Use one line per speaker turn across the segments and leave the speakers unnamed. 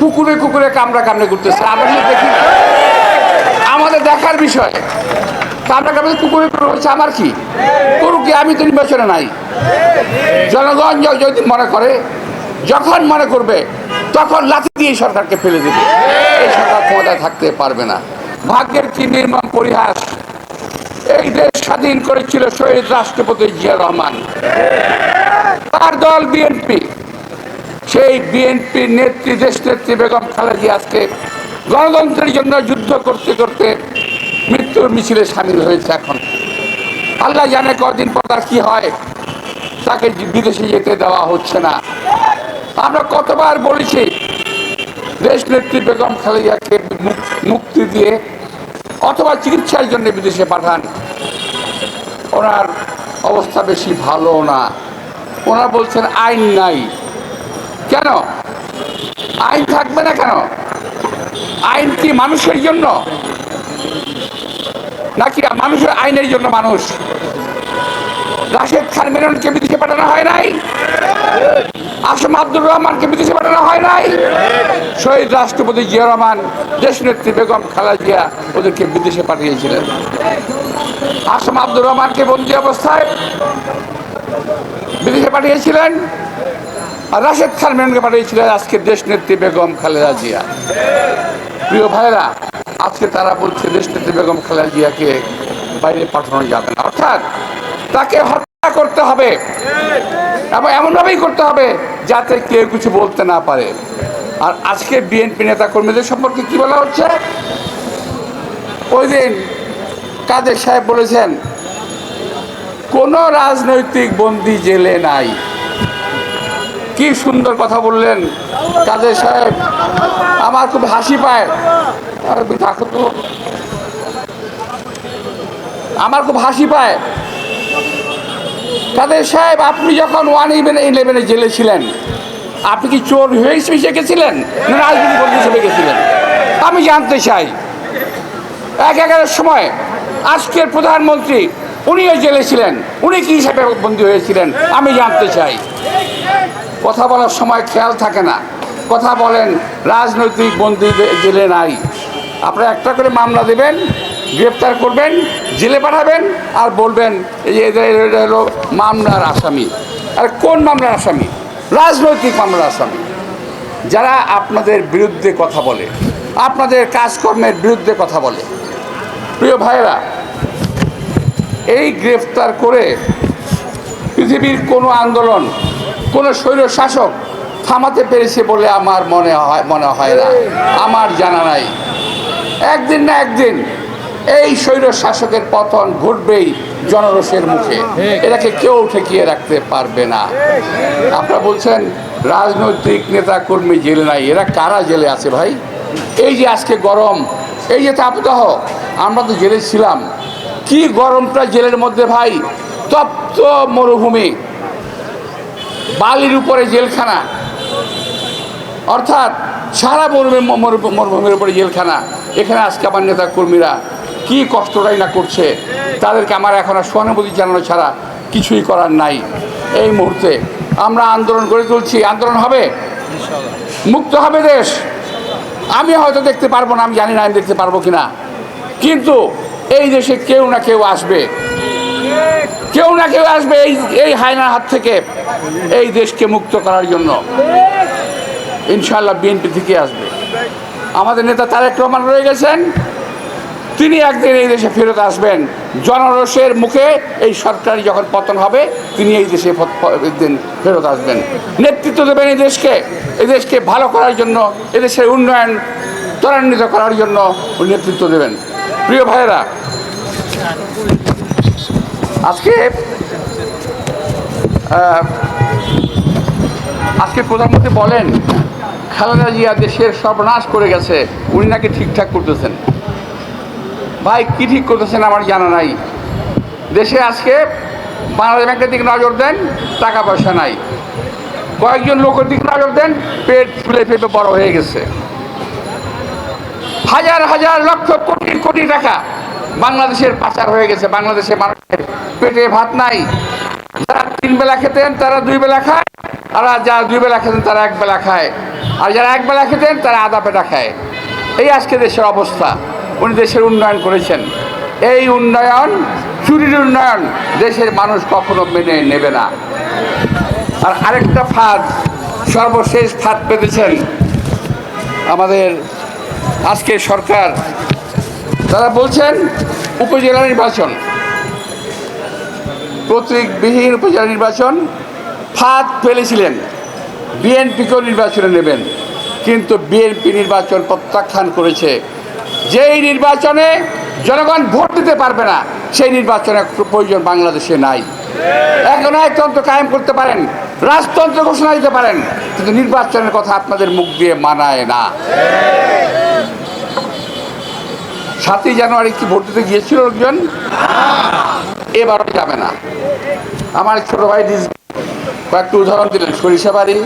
কুকুরে কুকুরে কামড়া কামড়ে করতেছে। আমরা দেখি আমাদের দেখার বিষয়, কামড়া কামড়ে কুকুরে কুকুরে হচ্ছে আমার কি? করুক কি? আমি তো নির্বাচনে নাই। জনগণ যদি মনে করে, যখন মনে করবে, তখন লাথি দিয়ে সরকারকে ফেলে দেবে। এই সরকার ক্ষমতায় থাকতে পারবে না। ভাগ্যের কি নির্মম পরিহাস এই দেশ স্বাধীন করেছিল শহীদ রাষ্ট্রপতি জিয়া রহমান। তার দল বিএনপি। সেই বিএনপির নেত্রী দেশ নেত্রী বেগম খালেদা আজকে গণতন্ত্রের জন্য যুদ্ধ করতে করতে মৃত্যুর মিছিলে সামিল হয়েছে এখন। আল্লাহ জানে কদিন পর তার কি হয়, তাকে বিদেশে যেতে দেওয়া হচ্ছে না। আমরা কতবার বলেছি দেশ নেত্রী বেগম খালেদাকে মুক- মুক্তি দিয়ে অথবা চিকিৎসার জন্য বিদেশে পাঠান। ওনার অবস্থা বেশি ভালো না। ওনারা বলছেন, আইন নাই। কেন? আইন থাকবে না কেন? আইন কি মানুষের জন্য? নাকি মানুষের আইনের জন্য মানুষ? রাশেদ খান মেননকে বিদেশে পাঠানো হয় নাই? আসম আব্দুর রহমানকে বিদেশে পাঠানো হয় নাই? শহীদ রাষ্ট্রপতি জিয়া রহমান, দেশনেত্রী বেগম খালেদা জিয়া ওদেরকে বিদেশে পাঠিয়েছিলেন। আসম আব্দুর রহমানকে বন্দি অবস্থায় বিদেশে পাঠিয়েছিলেন। আর রাশেদ খান মেননকে পাঠিয়েছিলেন আজকে দেশনেত্রী বেগম খালেদা জিয়া। প্রিয় ভাইরা আজকে তারা বলছে দেশনেত্রী বেগম খালেদা জিয়াকে বাইরে পাঠানো যাবে না। অর্থাৎ তাকে হত্যা করতে হবে এবং এমনভাবেই করতে হবে যাতে কেউ কিছু বলতে না পারে। আর আজকে বিএনপি নেতা কর্মীদের সম্পর্কে কি বলা হচ্ছে? ওই দিন কাদের সাহেব বলেছেন, কোনো রাজনৈতিক বন্দী জেলে নাই। কি সুন্দর কথা বললেন কাদের সাহেব। আমার খুব হাসি পায়। তো। আমার খুব হাসি পায়। কাদের সাহেব, আপনি যখন ওয়ান ইলেভেন, ইলেভেনে জেলে ছিলেন, আপনি কি চোর হয়ে হিসেবে গেছিলেন না রাজনীতি বন্দী হিসেবে গেছিলেন? আমি জানতে চাই। এক এগারোর সময় আজকের প্রধানমন্ত্রী উনিও জেলে ছিলেন। উনি কি হিসাবে বন্দী হয়েছিলেন, আমি জানতে চাই। কথা বলার সময় খেয়াল থাকে না। কথা বলেন, রাজনৈতিক বন্দী জেলে নাই। আপনারা একটা করে মামলা দেবেন, গ্রেপ্তার করবেন, জেলে পাঠাবেন আর বলবেন, এই যে এদের হলো মামলার আসামি। আর কোন মামলার আসামি? রাজনৈতিক মামলার আসামি। যারা আপনাদের বিরুদ্ধে কথা বলে, আপনাদের কাজকর্মের বিরুদ্ধে কথা বলে। প্রিয় ভাইরা এই গ্রেফতার করে পৃথিবীর কোনো আন্দোলন, কোনো স্বৈর শাসক থামাতে পেরেছে বলে আমার মনে হয় মনে হয় না। আমার জানা নাই। একদিন না একদিন এই স্বৈর শাসকের পতন ঘটবেই জনরসের মুখে। এটাকে কেউ ঠেকিয়ে রাখতে পারবে না। আপনারা বলছেন, রাজনৈতিক নেতা কর্মী জেলে নাই। এরা কারা জেলে আছে ভাই? এই যে আজকে গরম, এই যে তাপদাহ, আমরা তো জেলে ছিলাম। কি গরমটা জেলের মধ্যে ভাই? তপ্ত মরুভূমি। বালির উপরে জেলখানা। অর্থাৎ সারা মরুভূমি মরু- মরুভূমির উপরে জেলখানা। এখানে আজকে আমার নেতা কর্মীরা কী কষ্টটাই না করছে, তাদেরকে আমার এখন আর সহানুভূতি জানানো ছাড়া কিছুই করার নাই। এই মুহূর্তে আমরা আন্দোলন করে তুলছি। আন্দোলন হবে? মুক্ত হবে দেশ? আমি হয়তো দেখতে পারব না, আমি জানি না আমি দেখতে পারব কিনা। কিন্তু এই দেশে কেউ না কেউ আসবে। কেউ না কেউ আসবে এই এই হায়নার হাত থেকে এই দেশকে মুক্ত করার জন্য। ইনশাল্লাহ বিএনপি থেকে আসবে। আমাদের নেতা তারেক রহমান রয়ে গেছেন। তিনি একদিন এই দেশে ফেরত আসবেন। জনরসের মুখে এই সরকারি যখন পতন হবে, তিনি এই দেশে একদিন ফেরত আসবেন। নেতৃত্ব দেবেন এই দেশকে। এই দেশকে ভালো করার জন্য এদেশের উন্নয়ন ত্বরান্বিত করার জন্য নেতৃত্ব দেবেন। প্রিয় ভাইরা আজকে আজকে প্রধানমন্ত্রী বলেন, খালেদা জিয়া দেশের সর্বনাশ করে গেছে, উনি নাকি ঠিকঠাক করতেছেন। ভাই, কি ঠিক করতেছেন আমার জানা নাই। দেশে আজকে বাংলাদেশ ব্যাংকের দিকে নজর দেন, টাকা পয়সা নাই। কয়েকজন লোকের দিকে নজর দেন, পেট ফুলে ফেপে বড় হয়ে গেছে। হাজার হাজার লক্ষ কোটি কোটি টাকা বাংলাদেশের পাচার হয়ে গেছে বাংলাদেশের মানুষের পেটে ভাত নাই। যারা তিন বেলা খেতেন, তারা দুই বেলা খায়, আর যারা দুই বেলা খেতেন, তারা এক বেলা খায়। আর যারা একবেলা খেতেন, তারা আদা পেটা খায়। এই আজকে দেশের অবস্থা, উনি দেশের উন্নয়ন করেছেন। এই উন্নয়ন, চুরির উন্নয়ন দেশের মানুষ কখনো মেনে নেবে না। আর আরেকটা ফাঁদ, সর্বশেষ ফাঁদ পেতেছেন আমাদের আজকে সরকার, তারা বলছেন উপজেলা নির্বাচন। প্রতীকবিহীন উপজেলা নির্বাচন, ফাঁদ ফেলেছিলেন। বিএনপিকেও নির্বাচনে নেবেন। কিন্তু বিএনপি নির্বাচন প্রত্যাখ্যান করেছে। যেই নির্বাচনে জনগণ ভোট দিতে পারবে না, সেই নির্বাচনের প্রয়োজন বাংলাদেশে নাই। এখন একতন্ত্র কায়েম করতে পারেন, রাজতন্ত্র ঘোষণা দিতে পারেন, কিন্তু নির্বাচনের কথা আপনাদের মুখ দিয়ে মানায় না। সাতই জানুয়ারি কি ভোট দিতে গিয়েছিল লোকজন? এবারও যাবে না। আমার ছোট ভাই কয়েকটি উদাহরণ দিলেন। সরিষাবাড়ি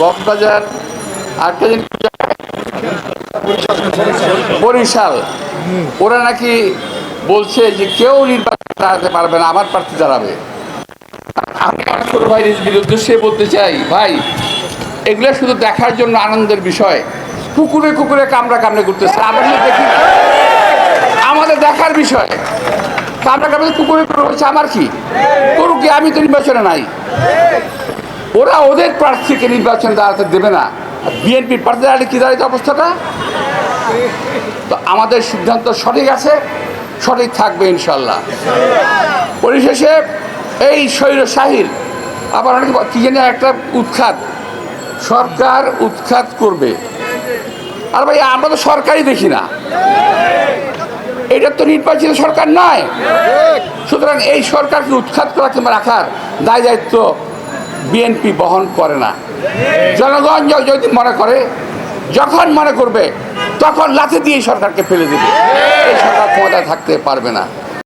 কক্সবাজার জিনিস বরিশাল। ওরা নাকি বলছে যে কেউ নির্বাচন দাঁড়াতে পারবে না, আমার প্রার্থী দাঁড়াবে। আমি আমার ছোট ভাই রিজবির উদ্দেশ্যে বলতে চাই, ভাই, এগুলো শুধু দেখার জন্য আনন্দের বিষয়। কুকুরে কুকুরে কামড়া কামড়ে করতেছে আমরা দেখি না। দেখার বিষয়। কামড়া কামড়ে কুকুরে হচ্ছে আমার কি? করুক কি, আমি তো নির্বাচনে নাই। ওরা ওদের প্রার্থীকে নির্বাচনে দাঁড়াতে দেবে না। বিএনপির প্রার্থী দাঁড়ালে কী দাঁড়াইতে অবস্থাটা? তো আমাদের সিদ্ধান্ত সঠিক আছে, সঠিক থাকবে ইনশাল্লাহ পরিশেষে এই শৈর শাহির আবার অনেকে কি জানি একটা উৎখাত। সরকার উৎখাত করবে। আর ভাই, আমরা তো সরকারই দেখি না। এটা তো নির্বাচিত সরকার নয়। সুতরাং এই সরকারকে উৎখাত করা কিংবা রাখার দায় দায়িত্ব বিএনপি বহন করে না। জনগণ যদি মনে করে, যখন মনে করবে, তখন লাথি দিয়ে সরকারকে ফেলে দেবে। এই সরকার ক্ষমতায় থাকতে পারবে না।